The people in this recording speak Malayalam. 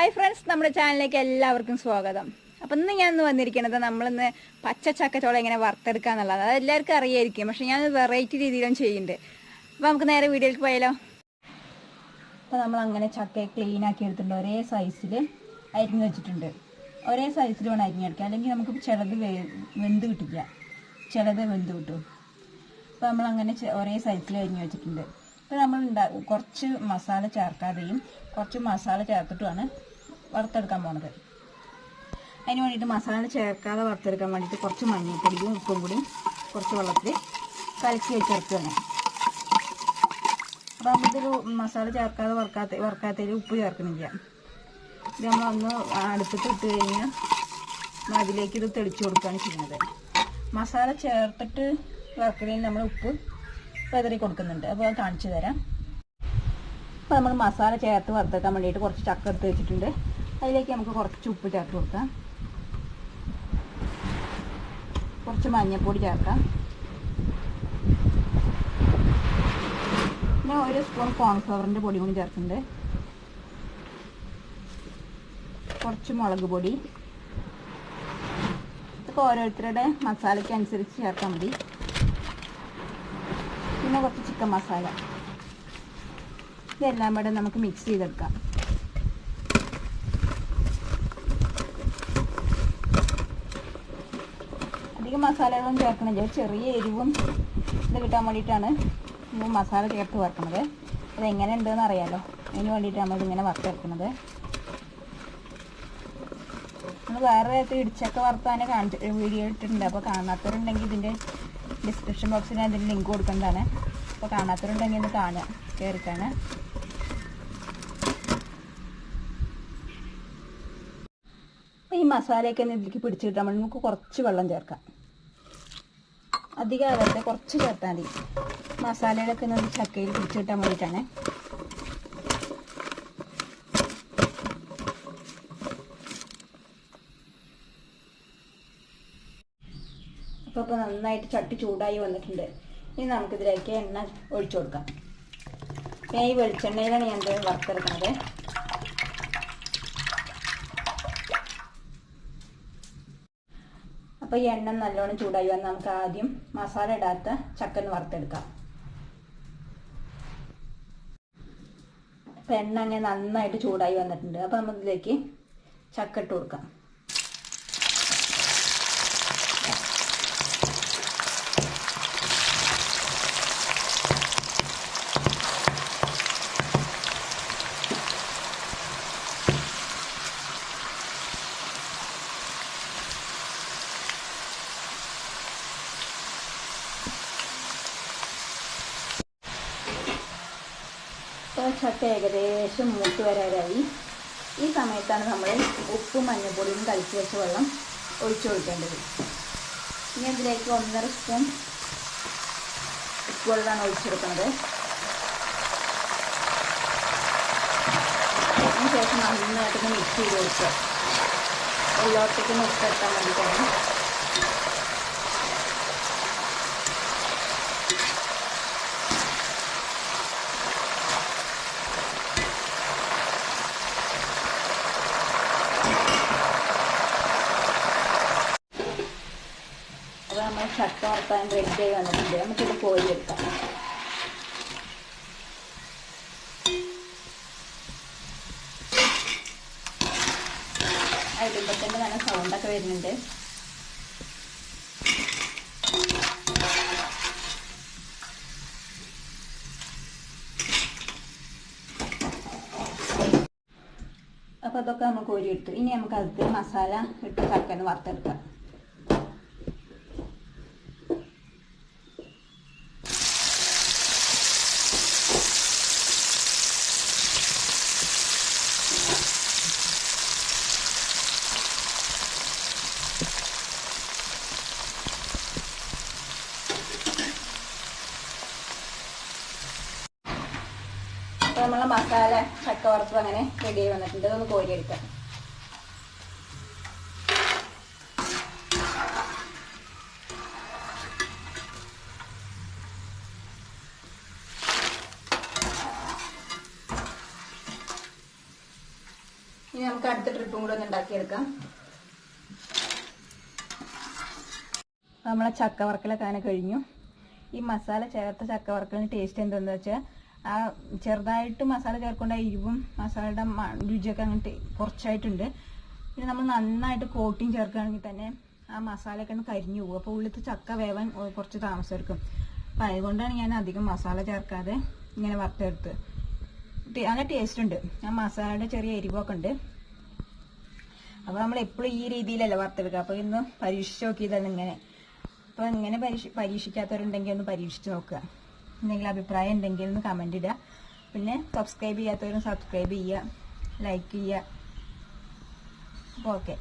ഹായ് ഫ്രണ്ട്സ് നമ്മുടെ ചാനലിലേക്ക് എല്ലാവർക്കും സ്വാഗതം. അപ്പം ഇന്ന് ഞാൻ ഇന്ന് വന്നിരിക്കുന്നത് നമ്മളിന്ന് പച്ച ചക്കച്ചോളം എങ്ങനെ വറുത്തെടുക്കുക എന്നുള്ളത് അത് എല്ലാവർക്കും അറിയായിരിക്കും പക്ഷെ ഞാൻ വെറൈറ്റി രീതിയിലും ചെയ്യുന്നുണ്ട്. അപ്പം നമുക്ക് നേരെ വീഡിയോയിലേക്ക് പോയാലോ? അപ്പോൾ നമ്മൾ അങ്ങനെ ചക്ക ക്ലീൻ ആക്കി എടുത്തിട്ടുണ്ട്. ഒരേ സൈസിൽ അരിഞ്ഞ് വെച്ചിട്ടുണ്ട്. ഒരേ സൈസിൽ വേണം അരിഞ്ഞെടുക്കുക അല്ലെങ്കിൽ നമുക്ക് ചിലത് വെന്ത് കിട്ടില്ല. ചിലത് വെന്ത് കിട്ടും. അപ്പോൾ നമ്മൾ അങ്ങനെ ഒരേ സൈസിൽ അരിഞ്ഞ് വെച്ചിട്ടുണ്ട്. ഇപ്പോൾ നമ്മൾ ഉണ്ടാ കുറച്ച് മസാല ചേർക്കാതെയും കുറച്ച് മസാല ചേർത്തിട്ടുമാണ് വറുത്തെടുക്കാൻ പോണത്. അതിന് വേണ്ടിയിട്ട് മസാല ചേർക്കാതെ വറുത്തെടുക്കാൻ വേണ്ടിയിട്ട് കുറച്ച് മഞ്ഞൾപ്പൊടിയും ഉപ്പും കൂടി കുറച്ച് വെള്ളത്തിൽ കലക്കി ചേർക്കുകയാണ് അപ്പോൾ നമ്മളിതിൽ മസാല ചേർക്കാതെ വറുക്കാത്ത വറുക്കാത്തതിൽ ഉപ്പ് ചേർക്കണില്ല. ഇത് നമ്മൾ ഒന്ന് അടുപ്പത്ത് ഇട്ട് കഴിഞ്ഞാൽ അതിലേക്ക് ഇത് തെളിച്ചു കൊടുക്കുകയാണ് ചെയ്യുന്നത്. മസാല ചേർത്തിട്ട് വറുക്കണേൽ നമ്മൾ ഉപ്പ് വെതറി കൊടുക്കുന്നുണ്ട്. അപ്പോൾ അത് കാണിച്ചു തരാം. അപ്പോൾ നമ്മൾ മസാല ചേർത്ത് വറുത്തെടുക്കാൻ വേണ്ടിയിട്ട് കുറച്ച് ചക്ക എടുത്ത് വെച്ചിട്ടുണ്ട്. അതിലേക്ക് നമുക്ക് കുറച്ച് ഉപ്പ് ചേർത്ത് കൊടുക്കാം. കുറച്ച് മഞ്ഞൾപ്പൊടി ചേർക്കാം. പിന്നെ ഒരു സ്പൂൺ കോൺഫ്ലവറിന്റെ പൊടി കൂടി ചേർക്കുന്നുണ്ട്. കുറച്ച് മുളക് പൊടി. ഇതൊക്കെ ഓരോരുത്തരുടെ മസാലയ്ക്ക് അനുസരിച്ച് ചേർത്താൽ മതി. പിന്നെ കുറച്ച് ചിക്കൻ മസാല ഇതെല്ലാം കൂടെ നമുക്ക് മിക്സ് ചെയ്തെടുക്കാം. അധികം മസാലകളും ചേർക്കണില്ല. ചെറിയ എരിവും ഇത് കിട്ടാൻ വേണ്ടിയിട്ടാണ് മസാല ചേർത്ത് വറക്കുന്നത് എങ്ങനെ ഉണ്ടെന്ന് അറിയാമല്ലോ അതിന് വേണ്ടിയിട്ടാണ് ഇതിങ്ങനെ വറുത്തെടുക്കുന്നത് നമ്മൾ വേറെ തരത്തിൽ ഇടിച്ചൊക്കെ വറുത്താനെ കാണിച്ച് വീഡിയോ ഇട്ടിട്ടുണ്ട്. അപ്പോൾ കാണാത്തവരുണ്ടെങ്കിൽ ഇതിന്റെ ഡിസ്ക്രിപ്ഷൻ ബോക്സിൽ ഞാൻ ഇതിന്റെ ലിങ്ക് കൊടുക്കേണ്ടതാണ് അപ്പോൾ കാണാത്തവരുണ്ടെങ്കിൽ ഒന്ന് കാണുക കയറിക്കാണ് ഈ മസാലയൊക്കെ ഇതിലേക്ക് പിടിച്ചിട്ട് നമ്മൾ നമുക്ക് കുറച്ച് വെള്ളം ചേർക്കാം. അധികം ആകാതെ കുറച്ച് ചേർത്താൽ മതി. മസാലയിലൊക്കെ ഒന്ന് ചക്കയിൽ പിടിച്ച് കിട്ടാൻ വേണ്ടിയിട്ടാണ് അപ്പോൾ ഇപ്പോൾ നന്നായിട്ട് ചട്ടി ചൂടായി വന്നിട്ടുണ്ട്. ഇനി നമുക്കിതിലേക്ക് എണ്ണ ഒഴിച്ചു കൊടുക്കാം. ഈ വെളിച്ചെണ്ണയിലാണ് ഞാൻ വറുത്തെടുക്കുന്നത്. അപ്പോൾ ഈ എണ്ണ നല്ലോണം ചൂടായി വന്നാൽ നമുക്ക് ആദ്യം മസാല ഇടാത്ത ചക്കൻ വറുത്തെടുക്കാം. അപ്പോൾ എണ്ണ അങ്ങനെ നന്നായിട്ട് ചൂടായി വന്നിട്ടുണ്ട്. അപ്പോൾ നമുക്കിതിലേക്ക് ചക്ക ഇട്ട് കൊടുക്കാം. ചക്ക ഏകദേശം മൂത്ത് വരാറായി ഈ സമയത്താണ് നമ്മൾ ഉപ്പും മഞ്ഞൾപ്പൊടിയും കളിച്ച് വെച്ച വെള്ളം ഒഴിച്ചു കൊടുക്കേണ്ടത്. ഇനി അതിലേക്ക് ഒന്നര സ്പൂൺ ഉപ്പുവെള്ളമാണ് ഒഴിച്ചെടുക്കുന്നത് അതിനുശേഷം നന്നായിട്ടൊന്ന് മിക്സ് ചെയ്ത് കൊടുക്കുക. എല്ലാത്തേക്കും ഉപ്പ് എത്താൻ വേണ്ടിയിട്ടാണ് നമ്മൾ ചക്ക വർത്താൻ റെഡി ആയി വന്നിട്ടുണ്ട്. നമുക്കിത് കോരിയെടുക്കാം ഇടുമ്പത്തിന്റെ നല്ല സൗണ്ടൊക്കെ വരുന്നുണ്ട്. അപ്പോൾ അതൊക്കെ നമ്മൾ ഇട്ടു ഇനി നമുക്ക് അതിൽ മസാല ഇട്ട് കറക്കാൻ വറുത്തെടുക്കാം അപ്പോൾ നമ്മളെ മസാല ചക്ക വറുത്തത് അങ്ങനെ റെഡി ആയി വന്നിട്ടുണ്ട്. ഇതൊന്ന് കോരിയെടുക്കാം. ഇനി നമുക്ക് അടുത്ത ട്രിപ്പും കൂടെ ഒന്ന് ഉണ്ടാക്കിയെടുക്കാം. നമ്മളെ ചക്ക വറക്കലൊക്കെ അങ്ങനെ കഴിഞ്ഞു. ഈ മസാല ചേർത്ത ചക്ക വറക്കലിന് ടേസ്റ്റ് എന്താണെന്ന് വെച്ചാൽ ആ ചെറുതായിട്ട് മസാല ചേർക്കേണ്ട എരിവും മസാലയുടെ രുചിയൊക്കെ അങ്ങോട്ട് കുറച്ചായിട്ടുണ്ട്. പിന്നെ നമ്മൾ നന്നായിട്ട് കോട്ടിങ് ചേർക്കുകയാണെങ്കിൽ തന്നെ ആ മസാലയൊക്കെ ഒന്ന് കരിഞ്ഞു പോകും. അപ്പോൾ ഉള്ളിലത്തെ ചക്ക വേവാൻ കുറച്ച് താമസം എടുക്കും അപ്പം അതുകൊണ്ടാണ് ഞാൻ അധികം മസാല ചേർക്കാതെ ഇങ്ങനെ വറുത്തെടുത്ത്. അങ്ങനെ ടേസ്റ്റ് ഉണ്ട്. ആ മസാലയുടെ ചെറിയ എരിവൊക്കെ ഉണ്ട്. അപ്പോൾ നമ്മൾ എപ്പോഴും ഈ രീതിയിലല്ല വറുത്തെടുക്കുക. അപ്പോൾ ഇന്ന് പരീക്ഷിച്ച് നോക്കിയതാണ് ഇങ്ങനെ. അപ്പോൾ ഇങ്ങനെ പരീക്ഷ പരീക്ഷിക്കാത്തവരുണ്ടെങ്കിൽ ഒന്ന് പരീക്ഷിച്ച് നോക്കുക. എന്തെങ്കിലും അഭിപ്രായം ഉണ്ടെങ്കിൽ ഒന്ന് കമന്റ് ഇടുക. പിന്നെ സബ്സ്ക്രൈബ് ചെയ്യാത്തവരും സബ്സ്ക്രൈബ് ചെയ്യുക. ലൈക്ക് ചെയ്യുക. അപ്പോൾ ഓക്കെ